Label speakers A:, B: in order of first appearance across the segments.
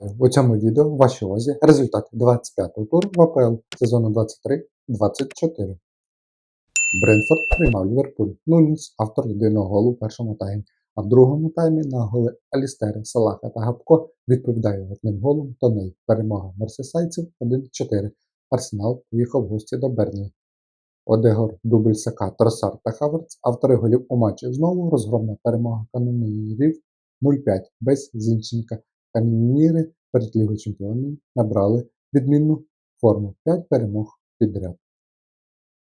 A: У цьому відео в вашій увазі результати 25-го туру в АПЛ сезону 23-24. Брентфорд приймав Ліверпуль. Нуніс автор єдиного голу в першому таймі, а в другому таймі на голи Алістера, Салаха та Габко відповідає одним голом Тоней. Перемога мерсесайців 1-4. Арсенал поїхав в гості до Бернлі. Одегор, Дубль Сака, Тросар та Хаверц автори голів у матчі. Знову розгромна перемога канонірів 0-5 без Зінченка. Каноніри перед Лігою Чемпіонів набрали відмінну форму 5 перемог підряд.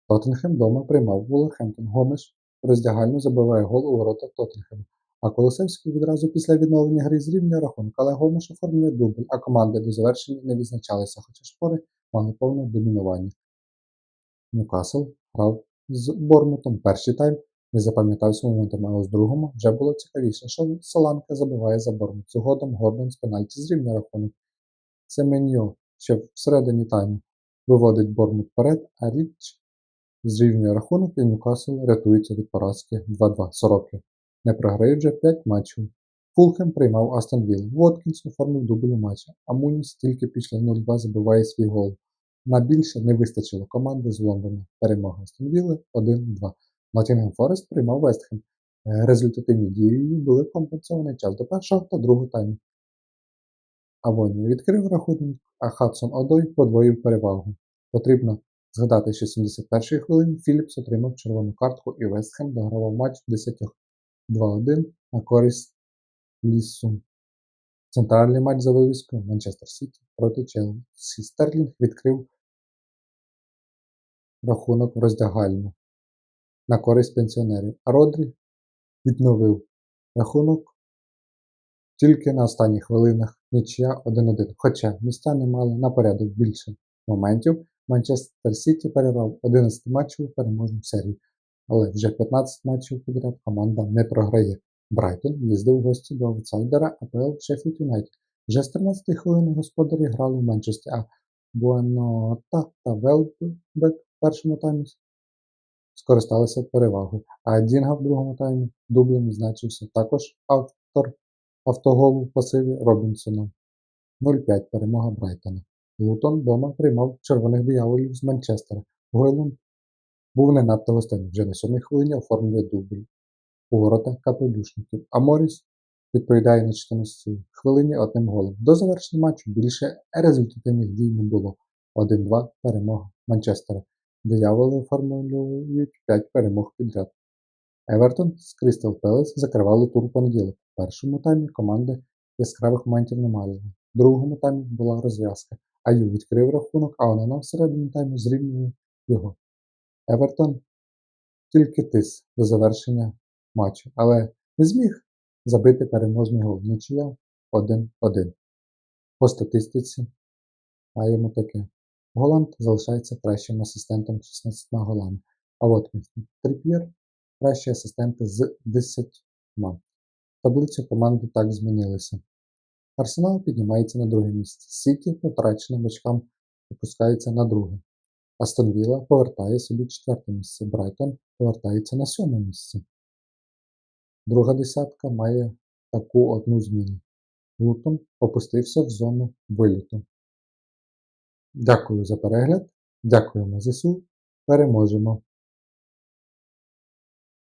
A: Тоттенхем вдома приймав Вулверхемптон. Гомеш роздягально забиває гол у ворота Тоттенхема. А Колосевський відразу після відновлення гри зрівнює рахунок, але Гомеш оформлює дубль, а команди до завершення не відзначалися, хоча шпори мали повне домінування. Ньюкасл грав з Бормутом. Перший тайм не запам'ятався моментами, а ось другому вже було цікавіше, що Соланка забиває за Бормут. Згодом Гордон з пенальті зрівнює рахунок. Семеньо ще всередині тайму виводить Бормут вперед, а Річ зрівнює рахунок і Ньюкасл рятується від поразки 2-2. Сороки не програють вже 5 матчів. Фулхем приймав Астон Вілл. Воткінс оформив дубль у матчі, а Муніс тільки після 0-2 забиває свій гол. На більше не вистачило команди з Лондона. Перемога Астон Вілли 1-2. Ноттінгем Форест приймав Вестхем. Результативні дії були компенсований час до першого та другого тайму. Авонія відкрив рахунок, а Хадсон Одой подвоїв перевагу. Потрібно згадати, що 71-ї хвилині Філіпс отримав червону картку і Вестхем догравав матч в 10 2-1 на користь Лісу. Центральний матч за вивіскою Манчестер Сіті проти Челсі. Стерлінг відкрив рахунок роздягально на користь пенсіонерів, а Родрі відновив рахунок тільки на останніх хвилинах нічия 1-1. Хоча містяни мали на порядок більше моментів, Манчестер Сіті перервав 11 матчів переможну серію, але вже 15 матчів підряд команда не програє. Брайтон їздив в гості до аутсайдера АПЛ Шеффілд Юнайтед. Вже з 13 хвилини господарі грали в Манчесті, а Буенота та Велбек в першому таймі скористалися перевагою, а Дінга в другому таймі дублем відзначився також автор автоголу в пасиві Робінсона. 0-5 перемога Брайтона. Лутон вдома приймав червоних дияволів з Манчестера. Гойланд був не надто гостинний. Вже на сьомій хвилині оформлює дубль у ворота капелюшників, а Моріс відповідає на 14 хвилині одним голом. До завершення матчу більше результативних дій не було. 1-2 перемога Манчестера. Дияволи оформлюють 5 перемог підряд. Евертон з Крістал Пелес закривали тур понеділок. В першому таймі команди яскравих моментів не мали. В другому таймі була розв'язка. Аю відкрив рахунок, а Онана всередині тайму зрівнює його. Евертон тільки тис до завершення матчу, але не зміг забити переможний гол. Нічия 1-1. По статистиці маємо таке. Голланд залишається кращим асистентом 16 голами. А от Тріп'єр кращі асистенти з 10. Таблицю команди так змінилися. Арсенал піднімається на друге місце. Сіті потраченим очкам опускається на друге. Астон Вілла повертає собі четверте місце. Брайтон повертається на сьоме місце. Друга десятка має таку одну зміну. Лутон опустився в зону виліту. Дякую за перегляд. Дякуємо ЗСУ. Переможемо!